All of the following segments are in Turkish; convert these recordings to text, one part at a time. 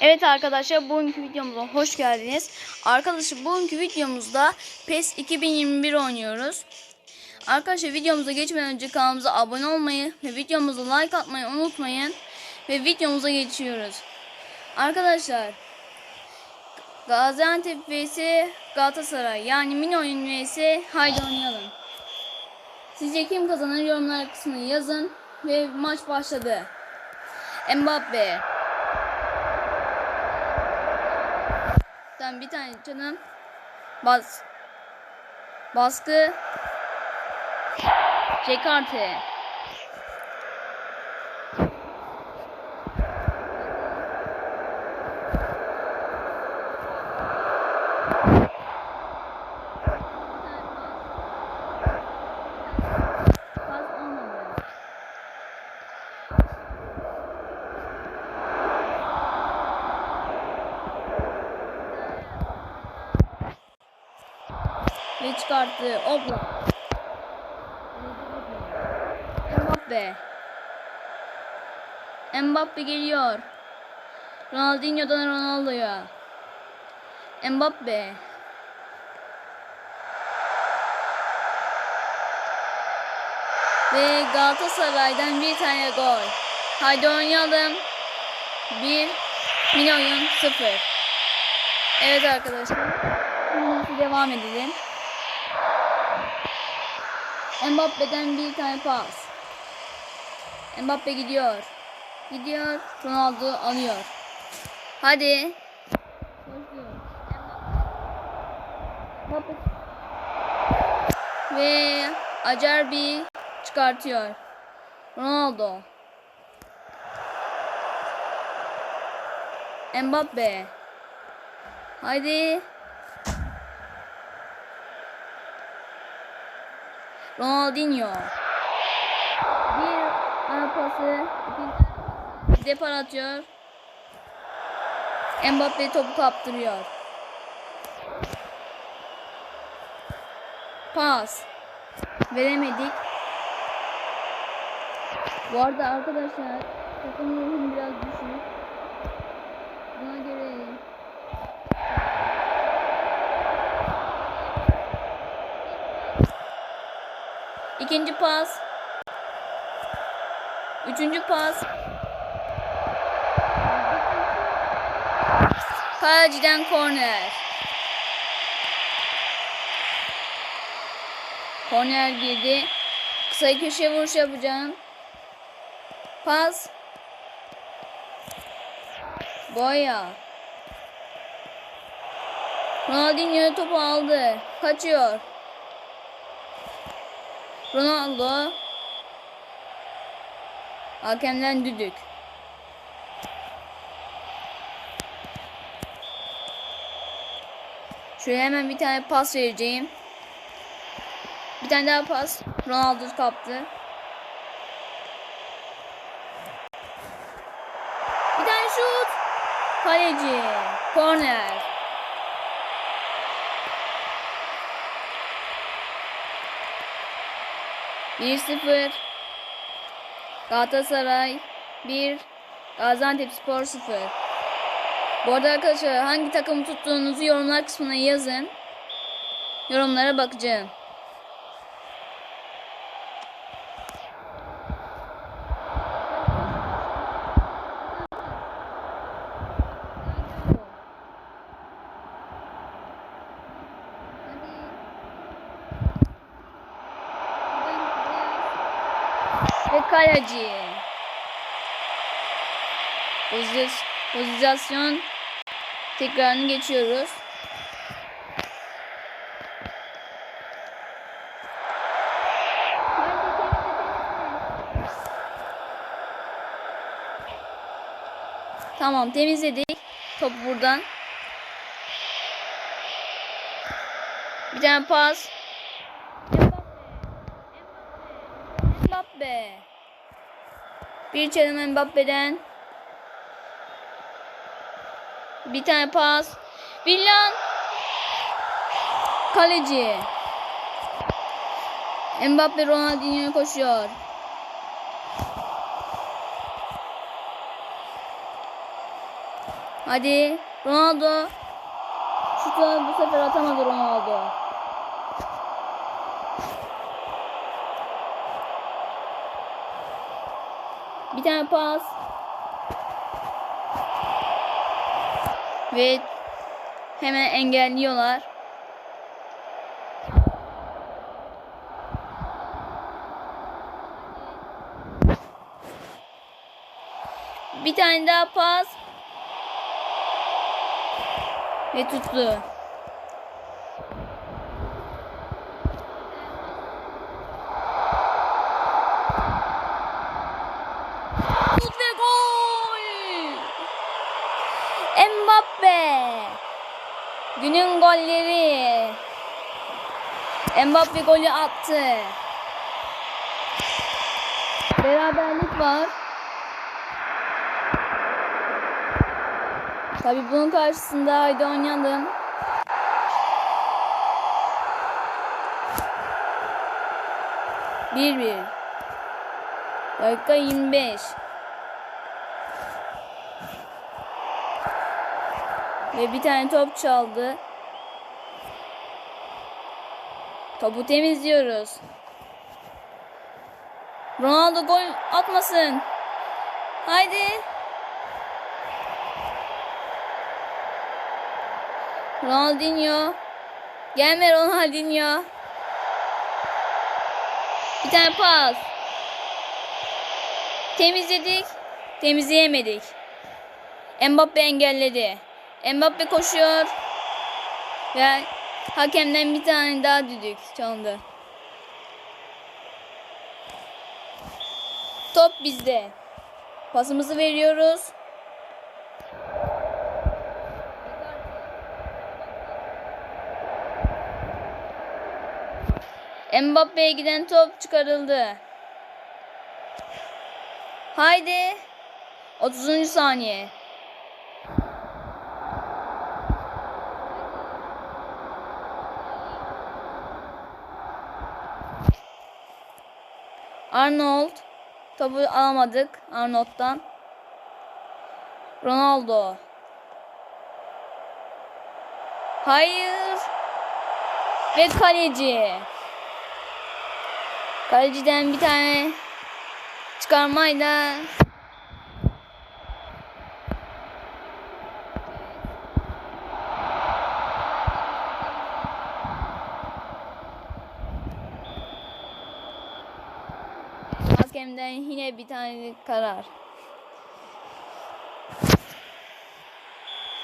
Evet arkadaşlar bugünkü videomuza hoş geldiniz. Arkadaşlar bugünkü videomuzda PES 2021 oynuyoruz. Arkadaşlar videomuza geçmeden önce kanalımıza abone olmayı ve videomuza like atmayı unutmayın. Ve videomuza geçiyoruz. Arkadaşlar Gaziantep vs Galatasaray yani mini oyun vs haydi oynayalım. Sizce kim kazanır yorumlar kısmına yazın ve maç başladı. Mbappe Tamam bir tane canım. Bas. Baskı. Jekarte. Çıkarttı. Obla. Mbappe. Mbappe geliyor. Ronaldinho'dan Ronaldo'ya. Mbappe. Ve Galatasaray'dan bir tane gol. Haydi oynayalım. Bir. Mini oyun sıfır. Evet arkadaşlar. Devam edelim. Mbappe'den bir tane pas. Mbappe gidiyor. Gidiyor. Ronaldo alıyor. Hadi. Mbappe. Ve Acerbi çıkartıyor. Ronaldo. Mbappe. Haydi. Ronaldinho. Bir ana pası. Depar atıyor. Mbappe topu kaptırıyor. Pas. Veremedik. Bu arada arkadaşlar takım ruhum biraz düşük. Buna göre İkinci pas. Üçüncü pas. Kaleciden korner. Korner girdi. Kısa köşe vuruş yapacağım. Pas. Boya. Ronaldinho topu aldı. Kaçıyor. Ronaldo. Hakemden düdük. Şöyle hemen bir tane pas vereceğim. Bir tane daha pas. Ronaldo kaptı. Bir tane şut. Kaleci. Korner. Bir sıfır. Galatasaray 1 Gaziantep Spor 0 Bu arada arkadaşlar hangi takımı tuttuğunuzu yorumlar kısmına yazın. Yorumlara bakacağım. Ve kaleci. Pozisyon tekrarını geçiyoruz. Tamam temizledik. Top buradan. Bir tane pas. Mbappe. Bir çalım Mbappe'den. Bir tane pas. Villan. Kaleci. Mbappe Ronaldinho'ya koşuyor. Hadi Ronaldo. Şutu bu sefer atamadı Ronaldo. Bir tane pas. Ve hemen engelliyorlar. Bir tane daha pas. Ve tuttu. Şut ve gol. Mbappe. Günün golleri. Mbappe golü attı. Beraberlik var. Tabi bunun karşısında haydi oynayalım. Bir bir. Dakika 25. Ve bir tane top çaldı. Topu temizliyoruz. Ronaldo gol atmasın. Haydi. Ronaldinho. Gelme Ronaldinho. Bir tane pas. Temizledik. Temizleyemedik. Mbappe engelledi. Mbappe koşuyor. Ve hakemden bir tane daha düdük çalındı. Top bizde. Pasımızı veriyoruz. Mbappe'ye giden top çıkarıldı. Haydi. 30. saniye. Arnold. Topu alamadık Arnold'dan. Ronaldo. Hayır. Ve kaleci. Kaleciden bir tane çıkarmayla Hakemden yine bir tane karar.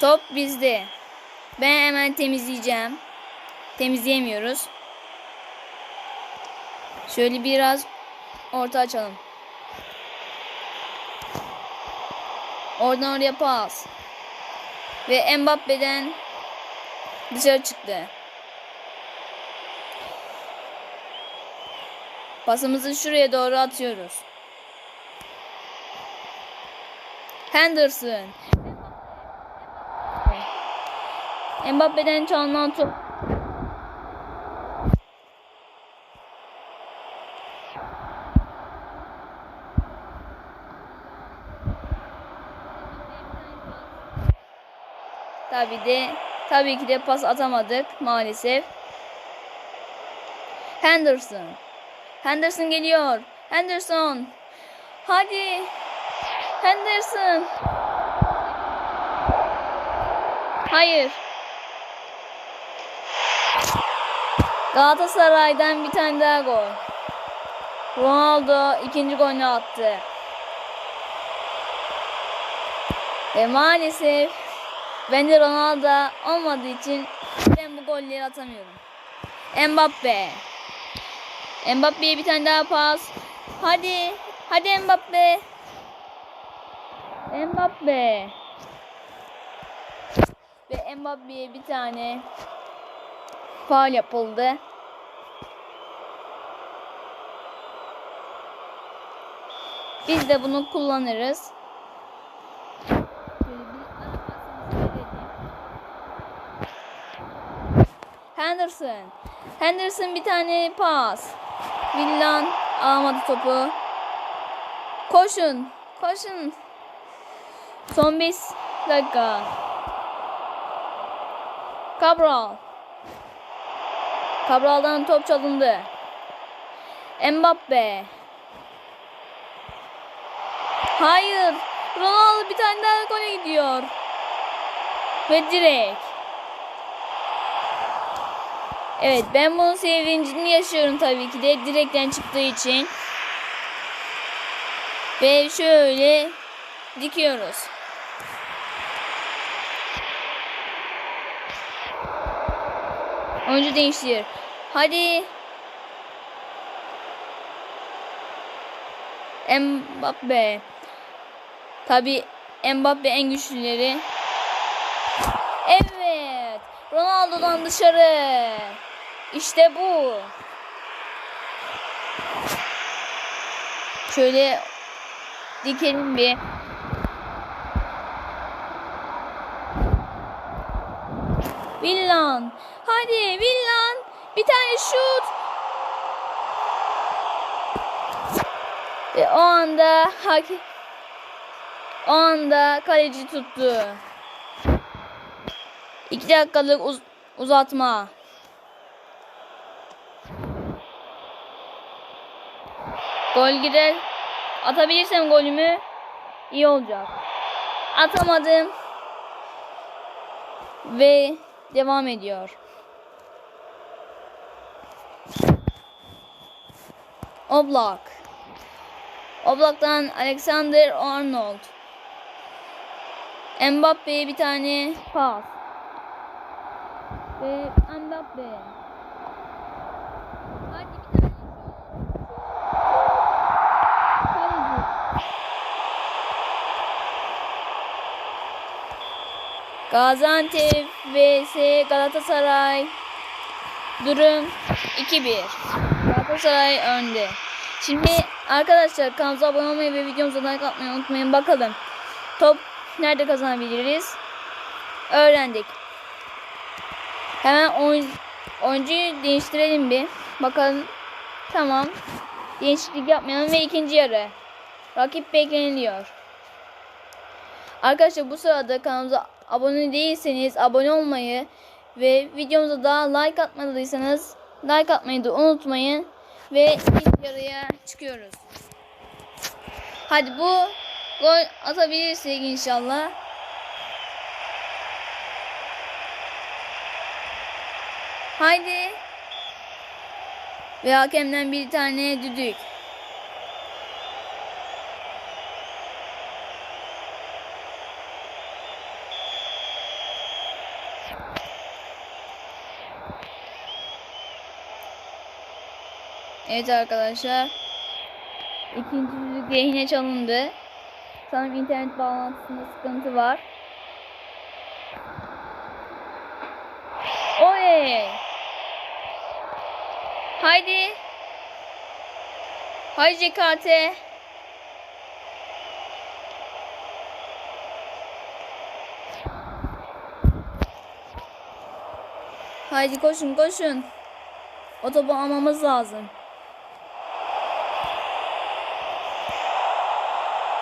Top bizde. Ben hemen temizleyeceğim. Temizleyemiyoruz. Şöyle biraz orta açalım. Oradan oraya pas. Ve Mbappe'den dışarı çıktı. Pasımızı şuraya doğru atıyoruz. Henderson. Mbappe'den çalınan top. Tabii de tabii ki de pas atamadık maalesef. Henderson. Henderson geliyor. Henderson. Hadi. Henderson. Hayır. Galatasaray'dan bir tane daha gol. Ronaldo ikinci golünü attı. Ve maalesef ben de Ronaldo olmadığı için ben bu golleri atamıyorum. Mbappe. Mbappe'ye bir tane daha pas. Hadi. Hadi Mbappe. Mbappe. Ve Mbappe'ye bir tane faul yapıldı. Biz de bunu kullanırız. Henderson. Henderson bir tane pas. Villan alamadı topu. Koşun. Koşun. Son 5 Bir dakika. Cabral. Cabral'dan top çalındı. Mbappe. Hayır. Ronaldo bir tane daha gole gidiyor. Ve direkt. Evet ben bunun sevincini yaşıyorum tabii ki de direkten çıktığı için. Ve şöyle dikiyoruz. Oyuncu değiştir. Hadi. Mbappe. Tabi Mbappe en güçlüleri. Evet. Ronaldo'dan dışarı. İşte bu. Şöyle dikelim bir. Villan. Hadi Villan. Bir tane şut. Ve o anda hak o anda kaleci tuttu. İki dakikalık uz- uzatma. Gol girer. Atabilirsem golümü iyi olacak. Atamadım. Ve devam ediyor. Oblak. Oblak'tan Alexander Arnold. Mbappe'ye bir tane pas. Ve Mbappe. Hadi bir tane. Kaleci. Gaziantep vs Galatasaray. Durum 2-1. Galatasaray önde. Şimdi arkadaşlar kanalımıza abone olmayı ve videomuza like atmayı unutmayın. Bakalım top nerede kazanabiliriz? Öğrendik. Hemen oyun, oyuncuyu değiştirelim bir. Bakalım. Tamam. Değişiklik yapmayalım ve ikinci yarı. Rakip bekleniliyor. Arkadaşlar bu sırada kanalımıza abone değilseniz abone olmayı ve videomuza da like atmadıysanız like atmayı da unutmayın. Ve ikinci yarıya çıkıyoruz. Hadi bu gol atabilirsek inşallah. Haydi. Ve hakemden bir tane düdük. Evet arkadaşlar. İkinci düdük yine çalındı. Sanırım internet bağlantısında sıkıntı var. Oy! Haydi. Haydi Cekarte. Haydi koşun koşun. O topu almamız lazım.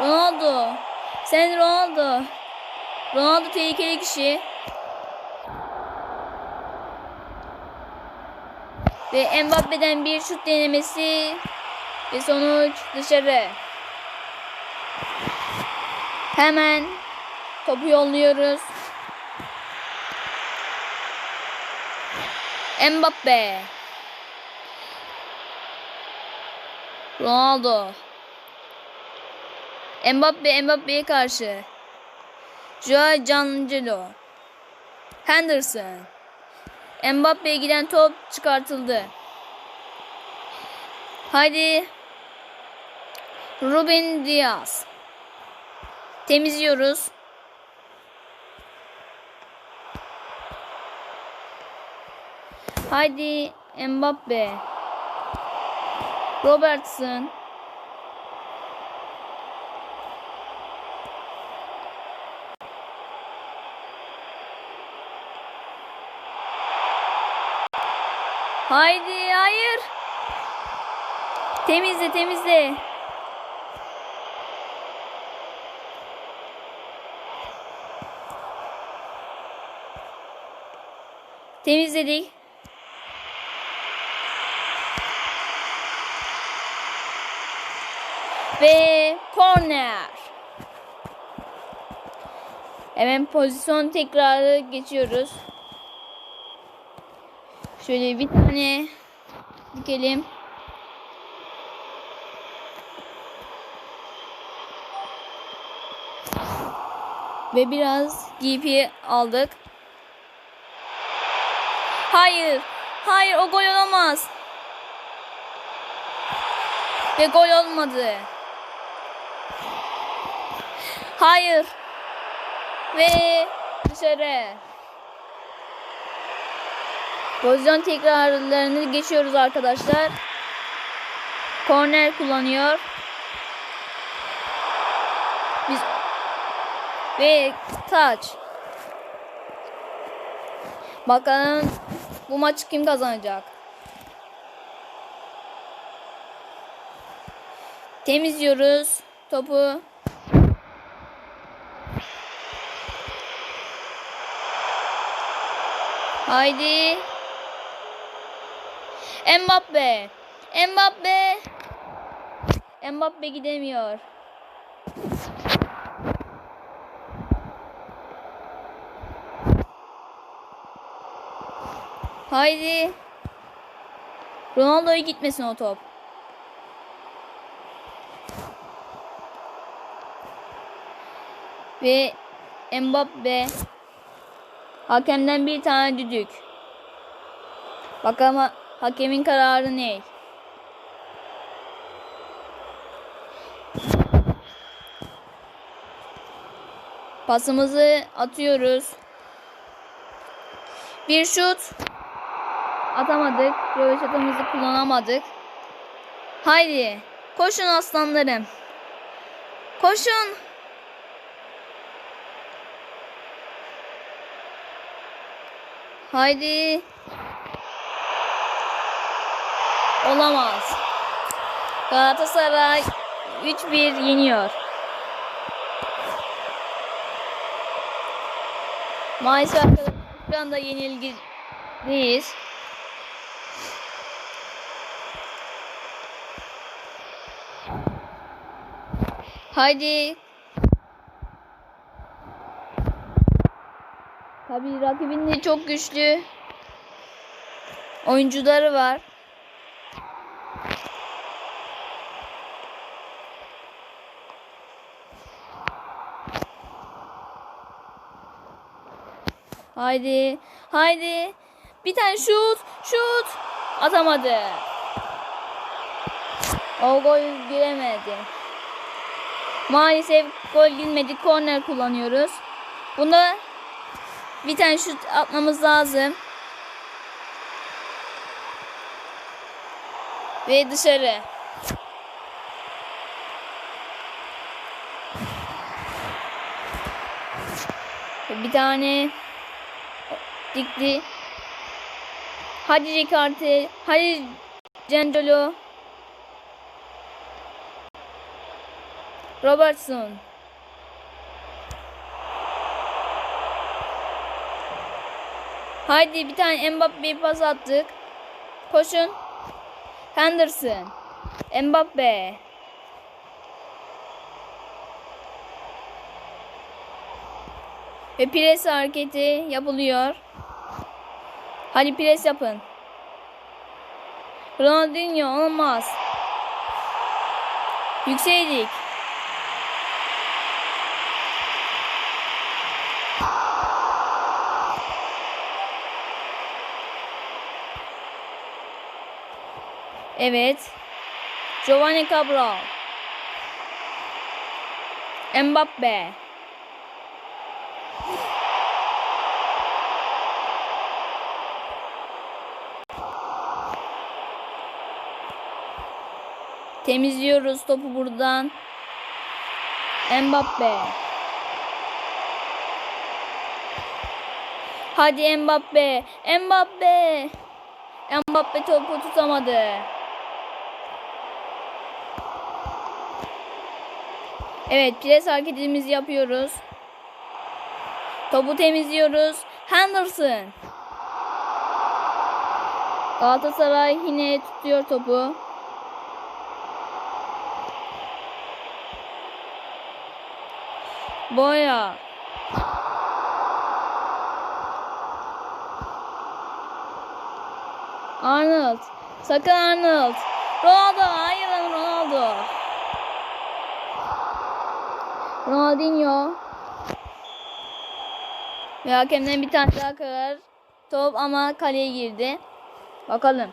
Ronaldo. Sen Ronaldo. Ronaldo tehlikeli kişi. Ve Mbappe'den bir şut denemesi. Ve sonuç dışarı. Hemen topu yolluyoruz. Mbappe. Ronaldo. Mbappe Mbappe'ye karşı. Joao Cancelo. Henderson. Mbappe'ye giden top çıkartıldı. Haydi. Ruben Diaz. Temizliyoruz. Haydi Mbappe. Robertson. Haydi hayır. Temizle temizle. Temizledik. Ve korner. Hemen pozisyon tekrarı geçiyoruz. Şöyle bir tane dikelim. Ve biraz GP aldık. Hayır. Hayır o gol olamaz. Ve gol olmadı. Hayır. Ve dışarı. Pozisyon tekrarlarını geçiyoruz arkadaşlar. Korner kullanıyor. Biz ve taç. Bakalım bu maçı kim kazanacak? Temizliyoruz topu. Haydi. Mbappe. Mbappe. Mbappe gidemiyor. Haydi. Ronaldo'ya gitmesin o top. Ve Mbappe hakemden bir tane düdük. Bakalım hakemin kararı ne? Pasımızı atıyoruz. Bir şut atamadık. Röveşatımızı kullanamadık. Haydi. Koşun aslanlarım. Koşun. Haydi. Olamaz. Galatasaray 3-1 yeniyor. Maalesef arkadaşlar şu anda yenilgideyiz. Haydi. Tabii rakibin de çok güçlü oyuncuları var. Haydi. Haydi. Bir tane şut. Şut. Atamadı. O gol giremedi. Maalesef gol girmedi. Korner kullanıyoruz. Bunda bir tane şut atmamız lazım. Ve dışarı. Bir tane dikti. Hadi Ricarte. Hadi Cendolo. Robertson. Haydi bir tane Mbappe'yi pas attık. Koşun. Henderson. Mbappe. Ve pres hareketi yapılıyor. Hadi pres yapın. Ronaldinho olmaz. Yükseldik. Evet. Giovanni Cabral. Mbappe. Temizliyoruz topu buradan. Mbappe. Hadi Mbappe. Mbappe. Mbappe topu tutamadı. Evet, pres hareketimizi yapıyoruz. Topu temizliyoruz. Henderson. Galatasaray yine tutuyor topu. Boya. Arnold. Sakın Arnold. Ronaldo. Hayır Ronaldo. Ronaldinho. Ve hakemden bir tane daha karar. Top ama kaleye girdi. Bakalım.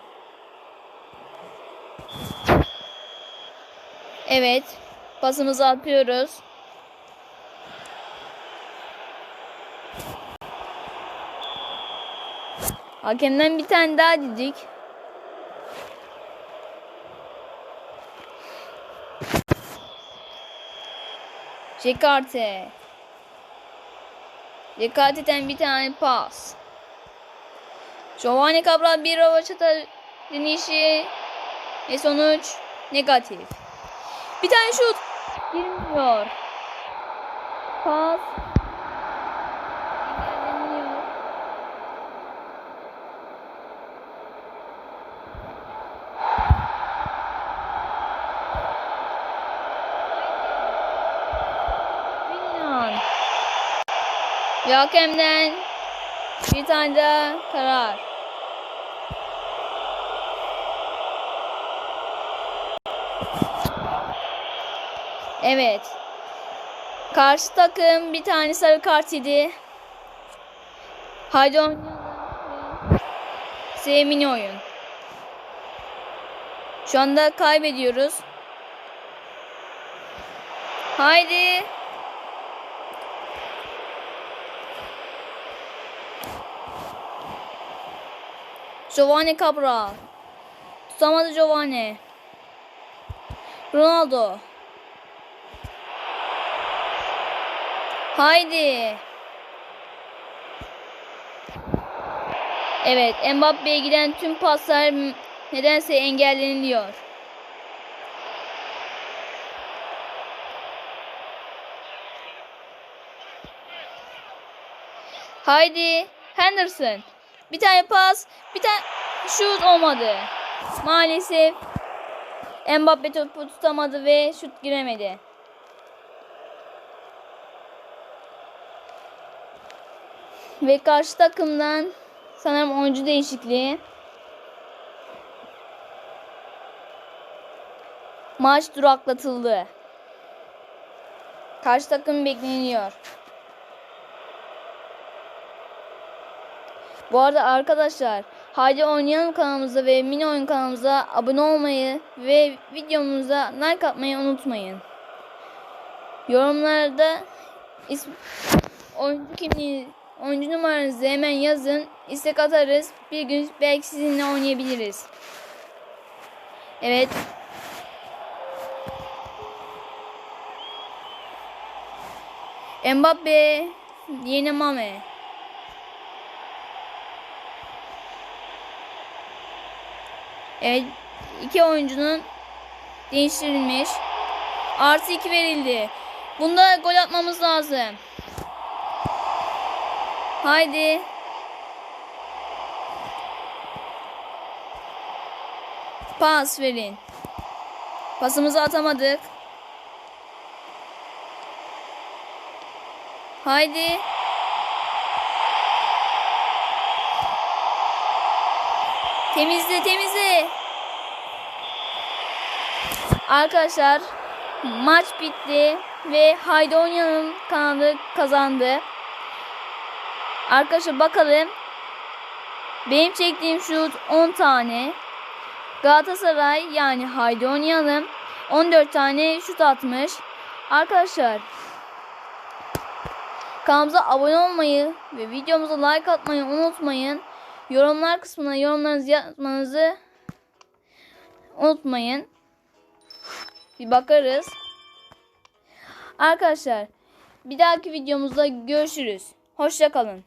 Evet. Pasımızı atıyoruz. Hakemden bir tane daha dedik. Jekarte. Jekarte'den bir tane pas. Giovanni Cabral bir rövaşata denişi ve sonuç negatif. Bir tane şut girmiyor. Pas. Ve hakemden bir tane daha karar. Evet. Karşı takım bir tane sarı kart yedi. Haydi oynayalım. Sevimli oyun. Şu anda kaybediyoruz. Haydi. Giovanni Cabral. Tutamadı Giovanni. Ronaldo. Haydi. Evet, Mbappe'ye giden tüm paslar nedense engelleniliyor. Haydi Henderson. Bir tane pas, bir tane şut olmadı. Maalesef Mbappe topu tutamadı ve şut giremedi. Ve karşı takımdan sanırım oyuncu değişikliği. Maç duraklatıldı. Karşı takım bekleniyor. Bu arada arkadaşlar Haydi Oynayalım kanalımıza ve Mini Oyun kanalımıza abone olmayı ve videomuza like atmayı unutmayın. Yorumlarda ism oyuncu kimliği, oyuncu numaranızı hemen yazın. İstek atarız. Bir gün belki sizinle oynayabiliriz. Evet. Mbappe, yeni Mame. Evet, iki oyuncunun değiştirilmiş. Artı 2 verildi. Bunda gol atmamız lazım. Haydi. Pas verin. Pasımızı atamadık. Haydi. Temizle temizle. Arkadaşlar maç bitti ve Haydi Oynayalım kanalı kazandı. Arkadaşlar bakalım. Benim çektiğim şut 10 tane. Galatasaray yani Haydi Oynayalım 14 tane şut atmış. Arkadaşlar kanalımıza abone olmayı ve videomuza like atmayı unutmayın. Yorumlar kısmına yorumlarınızı yazmanızı unutmayın. Bir bakarız. Arkadaşlar bir dahaki videomuzda görüşürüz. Hoşçakalın.